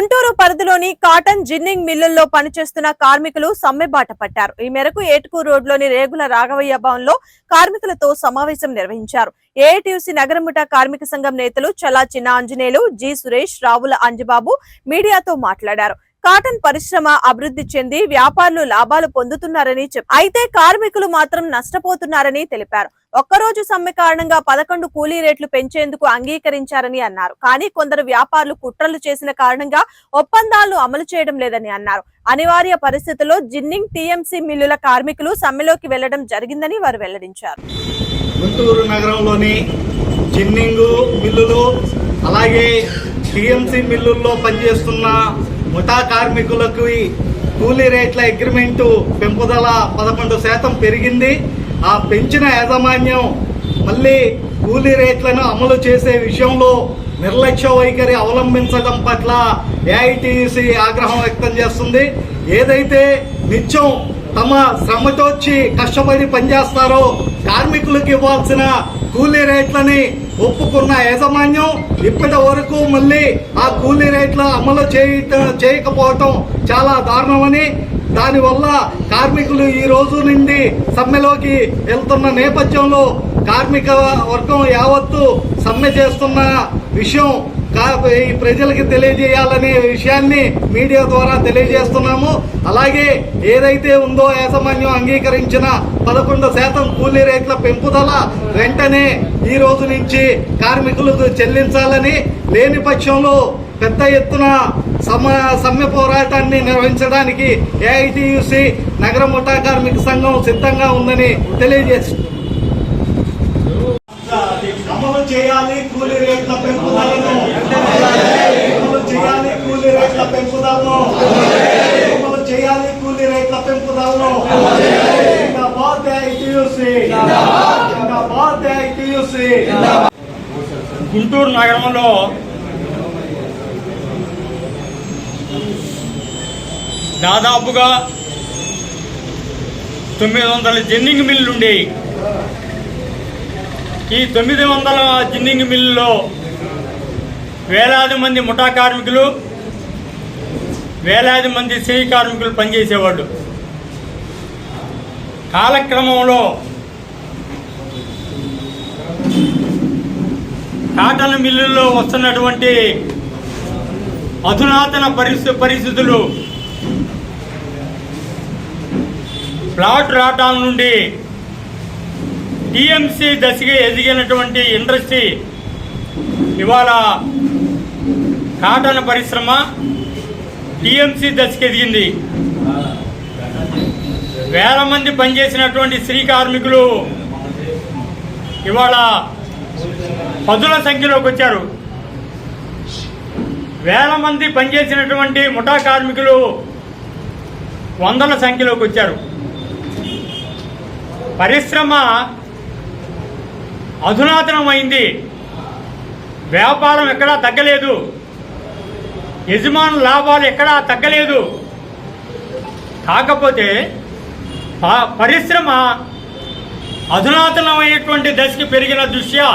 గుంటూరు పరిధిలోని cotton ginning మిల్లుల్లో పనిచేస్తున్న కార్మికులు సమ్మెబాట పట్టారు. ఈ మేరకు ఏటుకూరు రోడ్లోని రేగుల రాఘవయ్య భవన్లో కార్మికులతో సమావేశం నిర్వహించారు. ఏఐటియుసి నగరముఠ కార్మిక సంఘం నేతలు చలా చిన్న ఆంజనేయులు జి సురేష్ రావుల అంజబాబు మీడియాతో మాట్లాడారు. కాటన్ పరిశ్రమ అభివృద్ధి చెంది వ్యాపారులు లాభాలు పొందుతున్నారని చెప్పారు అయితే కార్మికులు మాత్రం నష్టపోతున్నారని తెలిపారు. ఒక్కరోజు సమ్మె కారణంగా పదకొండు కూలీ రేట్లు పెంచేందుకు అంగీకరించారని అన్నారు. కానీ కొందరు వ్యాపారులు కుట్రలు చేసిన కారణంగా ఒప్పందాలు అమలు చేయడం లేదని అన్నారు. అనివార్య పరిస్థితుల్లో జిన్నింగ్ టీఎంసీ మిల్లుల కార్మికులు సమ్మెలోకి వెళ్ళడం జరిగిందని వారు వెల్లడించారు. గుంటూరు నగరంలోని జిన్నింగ్ మిల్లులు అలాగే టీఎంసీ మిల్లుల్లో పనిచేస్తున్న ముఠా కార్మికులకు కూలీ రేట్ల అగ్రిమెంటు పెంపుదల పదకొండు శాతం పెరిగింది. ఆ పెంచిన యాజమాన్యం మళ్ళీ కూలీ రేట్లను అమలు చేసే విషయంలో నిర్లక్ష్య వైఖరి అవలంబించడం పట్ల ఏఐటిసి ఆగ్రహం వ్యక్తం చేస్తుంది. ఏదైతే నిత్యం తమ శ్రమతోచ్చి కష్టపడి పనిచేస్తారో కార్మికులకు ఇవ్వాల్సిన కూలీ రేట్లని ఒప్పుకున్న యాజమాన్యం ఇప్పటి వరకు మళ్ళీ ఆ కూలీ రేట్లు అమలు చేయ చేయకపోవటం చాలా దారుణమని దానివల్ల కార్మికులు ఈ రోజు నుండి సమ్మెలోకి వెళ్తున్న నేపథ్యంలో కార్మిక వర్గం యావత్తు సమ్మె చేస్తున్న విషయం ఈ ప్రజలకి తెలియజేయాలనే విషయాన్ని మీడియా ద్వారా తెలియజేస్తున్నాము. అలాగే ఏదైతే ఉందో యాజమాన్యం అంగీకరించిన పదకొండు శాతం కూలీ రేట్ల పెంపుదల వెంటనే ఈ రోజు నుంచి కార్మికులకు చెల్లించాలని లేని పక్షంలో పెద్ద ఎత్తున సమ సమ్మె పోరాటాన్ని నిర్వహించడానికి ఏఐటియుసి నగర ముఠా కార్మిక సంఘం సిద్ధంగా ఉందని తెలియజేస్తుంది అమలు చేయాలి కూలీ రేట్ల పెంపుదలను అమలు చేయాలి కూలీ రేట్ల పెంపుదలను అమలు చేయాలి కూలీ రేట్ల పెంపుదలను జిందాబాద్ ఐటీయూసీ జిందాబాద్ ఐటీయూసీ గుంటూరు నగరంలో దాదాపుగా తొమ్మిది వందల జిన్నింగ్ మిల్లు ఉండేవి ఈ తొమ్మిది వందల జిన్నింగ్ మిల్లులో వేలాది మంది ముఠా కార్మికులు వేలాది మంది చేయి కార్మికులు పనిచేసేవాళ్ళు. కాలక్రమంలో కాటన్ మిల్లుల్లో వస్తున్నటువంటి అధునాతన పరిస్థితి పరిస్థితులు ప్లాట్ రావటం నుండి టీఎంసీ దశగా ఎదిగినటువంటి ఇండస్ట్రీ ఇవాళ కాటన్ పరిశ్రమ టీఎంసీ దశకి ఎదిగింది. వేల మంది పనిచేసినటువంటి స్త్రీ కార్మికులు ఇవాళ పదుల సంఖ్యలోకి వచ్చారు. వేల మంది పనిచేసినటువంటి ముఠా కార్మికులు వందల సంఖ్యలోకి వచ్చారు. పరిశ్రమ అధునాతనమైంది. వ్యాపారం ఎక్కడా తగ్గలేదు. యజమాను లాభాలు ఎక్కడా తగ్గలేదు. కాకపోతే పరిశ్రమ అధునాతనమైనటువంటి దశకి పెరిగిన దృష్ట్యా